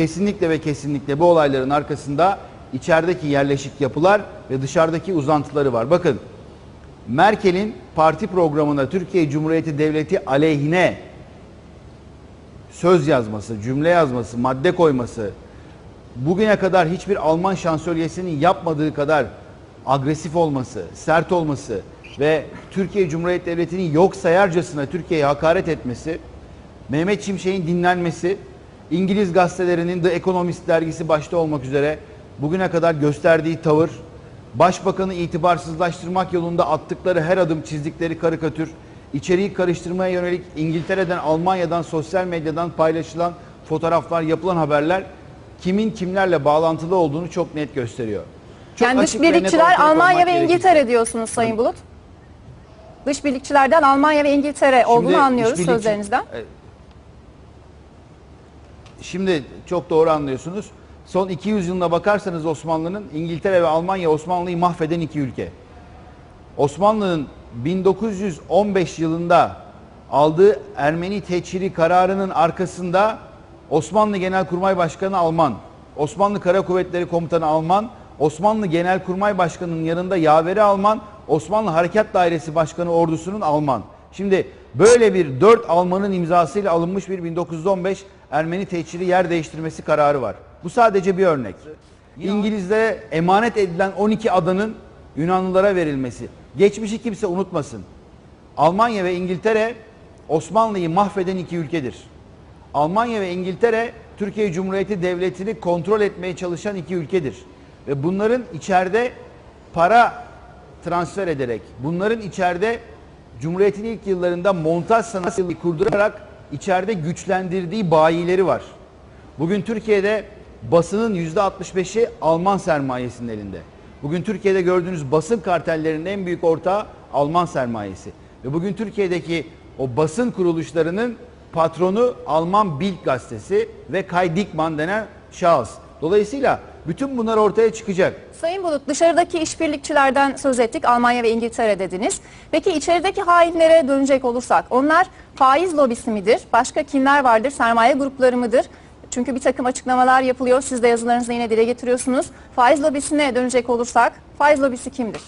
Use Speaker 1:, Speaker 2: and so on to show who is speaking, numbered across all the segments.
Speaker 1: kesinlikle ve kesinlikle bu olayların arkasında içerideki yerleşik yapılar ve dışarıdaki uzantıları var. Bakın Merkel'in parti programına Türkiye Cumhuriyeti Devleti aleyhine söz yazması, cümle yazması, madde koyması, bugüne kadar hiçbir Alman şansölyesinin yapmadığı kadar agresif olması, sert olması ve Türkiye Cumhuriyeti Devleti'nin yok sayarcasına Türkiye'ye hakaret etmesi, Mehmet Şimşek'in dinlenmesi, İngiliz gazetelerinin The Economist dergisi başta olmak üzere bugüne kadar gösterdiği tavır, Başbakanı itibarsızlaştırmak yolunda attıkları her adım çizdikleri karikatür, içeriği karıştırmaya yönelik İngiltere'den, Almanya'dan, sosyal medyadan paylaşılan fotoğraflar, yapılan haberler kimin kimlerle bağlantılı olduğunu çok net gösteriyor. Çok
Speaker 2: yani dış birlikçiler Almanya ve. İngiltere diyorsunuz Sayın Bulut. Dış birlikçilerden Almanya ve İngiltere olduğunu
Speaker 1: Şimdi
Speaker 2: anlıyoruz
Speaker 1: işbirlikçi-
Speaker 2: sözlerinizden.
Speaker 1: E, Şimdi çok doğru anlıyorsunuz. Son 200 yılına bakarsanız Osmanlı'nın İngiltere ve Almanya Osmanlı'yı mahveden iki ülke. Osmanlı'nın 1915 yılında aldığı Ermeni teçhiri kararının arkasında Osmanlı Genelkurmay Başkanı Alman, Osmanlı Kara Kuvvetleri Komutanı Alman, Osmanlı Genelkurmay Başkanı'nın yanında yaveri Alman, Osmanlı Harekat Dairesi Başkanı ordusunun Alman. Şimdi böyle bir dört Alman'ın imzasıyla alınmış bir 1915 Ermeni teçhiri yer değiştirmesi kararı var. Bu sadece bir örnek. İngilizlere emanet edilen 12 adanın Yunanlılara verilmesi. Geçmişi kimse unutmasın. Almanya ve İngiltere Osmanlı'yı mahveden iki ülkedir. Almanya ve İngiltere Türkiye Cumhuriyeti Devleti'ni kontrol etmeye çalışan iki ülkedir. Ve bunların içeride para transfer ederek, bunların içeride Cumhuriyet'in ilk yıllarında montaj sanatını kurdurarak içeride güçlendirdiği bayileri var. Bugün Türkiye'de basının %65'i Alman sermayesinin elinde. Bugün Türkiye'de gördüğünüz basın kartellerinin en büyük ortağı Alman sermayesi. Ve bugün Türkiye'deki o basın kuruluşlarının patronu Alman Bild gazetesi ve Kai Dickmann denen şahıs. Dolayısıyla bütün bunlar ortaya çıkacak.
Speaker 2: Sayın Bulut dışarıdaki işbirlikçilerden söz ettik Almanya ve İngiltere dediniz. Peki içerideki hainlere dönecek olursak onlar faiz lobisi midir? Başka kimler vardır? Sermaye grupları mıdır? Çünkü bir takım açıklamalar yapılıyor. Siz de yazılarınızda yine dile getiriyorsunuz. Faiz lobisine dönecek olursak faiz lobisi kimdir?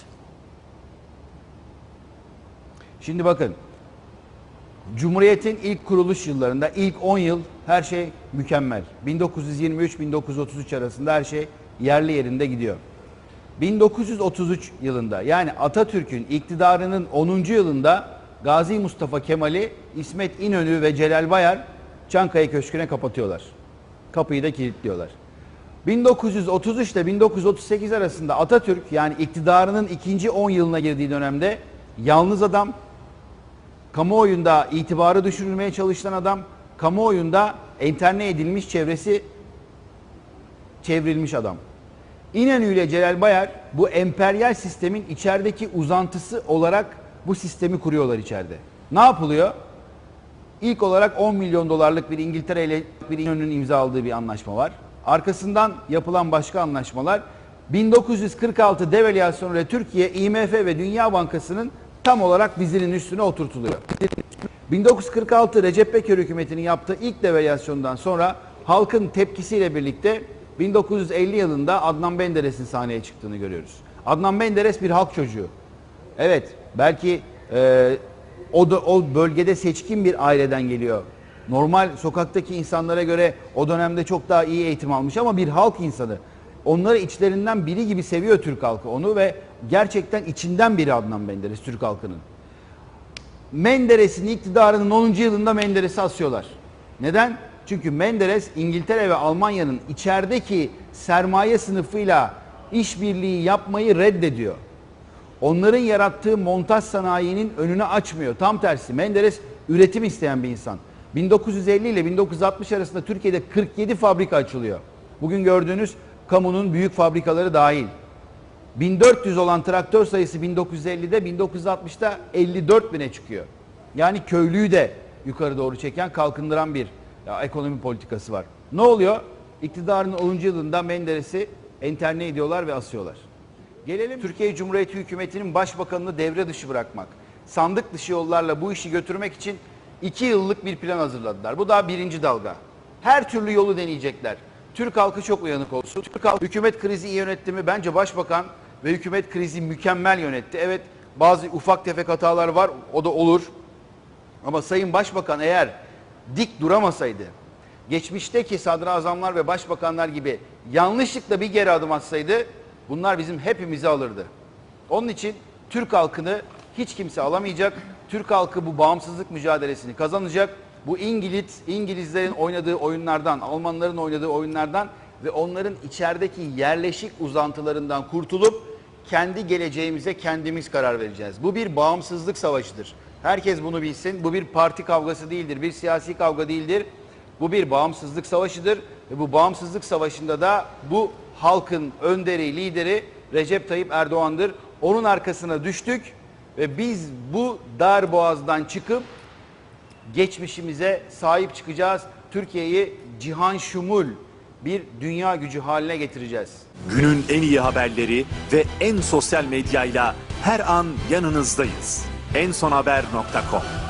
Speaker 1: Şimdi bakın. Cumhuriyet'in ilk kuruluş yıllarında ilk 10 yıl her şey mükemmel. 1923-1933 arasında her şey yerli yerinde gidiyor. 1933 yılında yani Atatürk'ün iktidarının 10. yılında Gazi Mustafa Kemal'i İsmet İnönü ve Celal Bayar Çankaya Köşkü'ne kapatıyorlar. Kapıyı da kilitliyorlar. 1933 ile 1938 arasında Atatürk yani iktidarının ikinci 10 yılına girdiği dönemde yalnız adam, kamuoyunda itibarı düşürülmeye çalışılan adam, kamuoyunda enterne edilmiş çevresi çevrilmiş adam. İnönü ile Celal Bayar bu emperyal sistemin içerideki uzantısı olarak bu sistemi kuruyorlar içeride. Ne yapılıyor? İlk olarak 10 milyon dolarlık bir İngiltere ile bir İnönü'nün imzaladığı bir anlaşma var. Arkasından yapılan başka anlaşmalar 1946 devalüasyonu ile Türkiye, IMF ve Dünya Bankası'nın tam olarak dizinin üstüne oturtuluyor. 1946 Recep Peker hükümetinin yaptığı ilk devalüasyondan sonra halkın tepkisiyle birlikte 1950 yılında Adnan Menderes'in sahneye çıktığını görüyoruz. Adnan Menderes bir halk çocuğu. Evet belki e, o, da, o bölgede seçkin bir aileden geliyor. Normal sokaktaki insanlara göre o dönemde çok daha iyi eğitim almış ama bir halk insanı. Onları içlerinden biri gibi seviyor Türk halkı onu ve gerçekten içinden biri Adnan Menderes Türk halkının. Menderes'in iktidarının 10. yılında Menderes'i asıyorlar. Neden? Çünkü Menderes İngiltere ve Almanya'nın içerideki sermaye sınıfıyla işbirliği yapmayı reddediyor. Onların yarattığı montaj sanayinin önünü açmıyor. Tam tersi Menderes üretim isteyen bir insan. 1950 ile 1960 arasında Türkiye'de 47 fabrika açılıyor. Bugün gördüğünüz kamunun büyük fabrikaları dahil. 1400 olan traktör sayısı 1950'de 1960'da 54 bine çıkıyor. Yani köylüyü de yukarı doğru çeken kalkındıran bir ya, ekonomi politikası var. Ne oluyor? İktidarın 10. yılında Menderes'i enterne ediyorlar ve asıyorlar. Gelelim Türkiye Cumhuriyeti hükümetinin başbakanını devre dışı bırakmak. Sandık dışı yollarla bu işi götürmek için iki yıllık bir plan hazırladılar. Bu daha birinci dalga. Her türlü yolu deneyecekler. Türk halkı çok uyanık olsun. Türk halkı hükümet krizi iyi yönetti mi? Bence başbakan ve hükümet krizi mükemmel yönetti. Evet bazı ufak tefek hatalar var o da olur. Ama Sayın Başbakan eğer dik duramasaydı, geçmişteki sadrazamlar ve başbakanlar gibi yanlışlıkla bir geri adım atsaydı bunlar bizim hepimizi alırdı. Onun için Türk halkını hiç kimse alamayacak. Türk halkı bu bağımsızlık mücadelesini kazanacak. Bu İngiliz, İngilizlerin oynadığı oyunlardan, Almanların oynadığı oyunlardan ve onların içerideki yerleşik uzantılarından kurtulup kendi geleceğimize kendimiz karar vereceğiz. Bu bir bağımsızlık savaşıdır. Herkes bunu bilsin. Bu bir parti kavgası değildir, bir siyasi kavga değildir. Bu bir bağımsızlık savaşıdır ve bu bağımsızlık savaşında da bu halkın önderi, lideri Recep Tayyip Erdoğan'dır. Onun arkasına düştük ve biz bu dar boğazdan çıkıp geçmişimize sahip çıkacağız. Türkiye'yi cihan şumul bir dünya gücü haline getireceğiz.
Speaker 3: Günün en iyi haberleri ve en sosyal medyayla her an yanınızdayız. ensonhaber.com